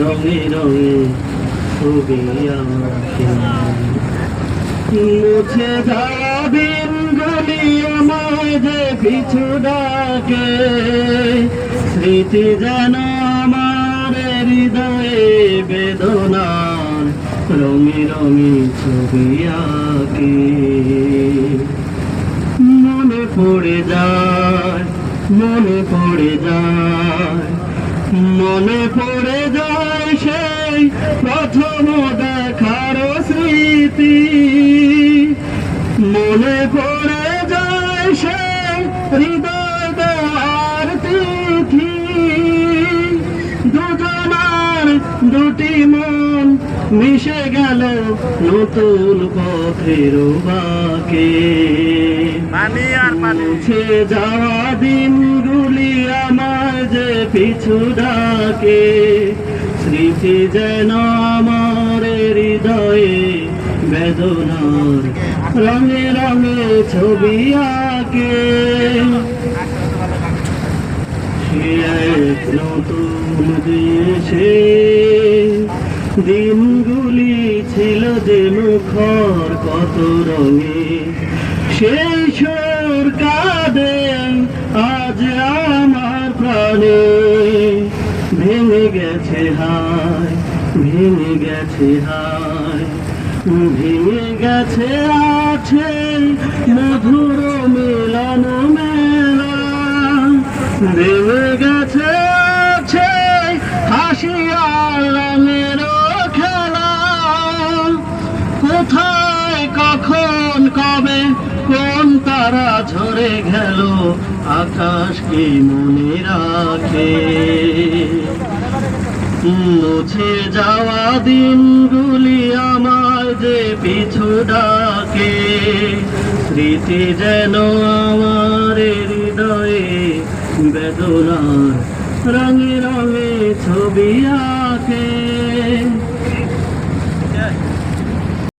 রঙে রঙে ছবি মুছে যাওয়া দিনগুলি আমায় পিছু ডাকে, স্মৃতি যেন আমার হৃদয়ে বেদনার রঙে রঙে ছবি আঁকে। মনে পড়ে যায়, মনে পড়ে যায় মনে পড়ে যায় সেই প্রথম দেখার স্মৃতি। মনে পড়ে যায় সেই হৃদয় দেওয়ার তিথি। দুজনার দুটি মন মিশে গেল নতুন পথের বাকে। মুছে যাওয়া দিনগুলি আমার যে পিছু ডাকে, স্মৃতি যেন আমার হৃদয়ে বেদনার রঙে রঙে ছবি আঁকে। এক নতুন দেশে দিনগুলি ছিল যে মুখর কত রঙে। সেই প্রাণে ভেঙে গেছে হায়, ভেঙে গেছে হায়, ভেঙে গেছে আছে মধুর মিলন মেলা, ভেঙে গেছে আছে হাসি রঙের খেলা, কোথায়, কখন তারা ঝরে গেল, আকাশ কি মনে রাখে? মুছে যাওয়া দিনগুলি আমার যে পিছু ডাকে, স্মৃতি যেন আমার হৃদয়ে বেদনার রঙে রঙে ছবি আঁকে।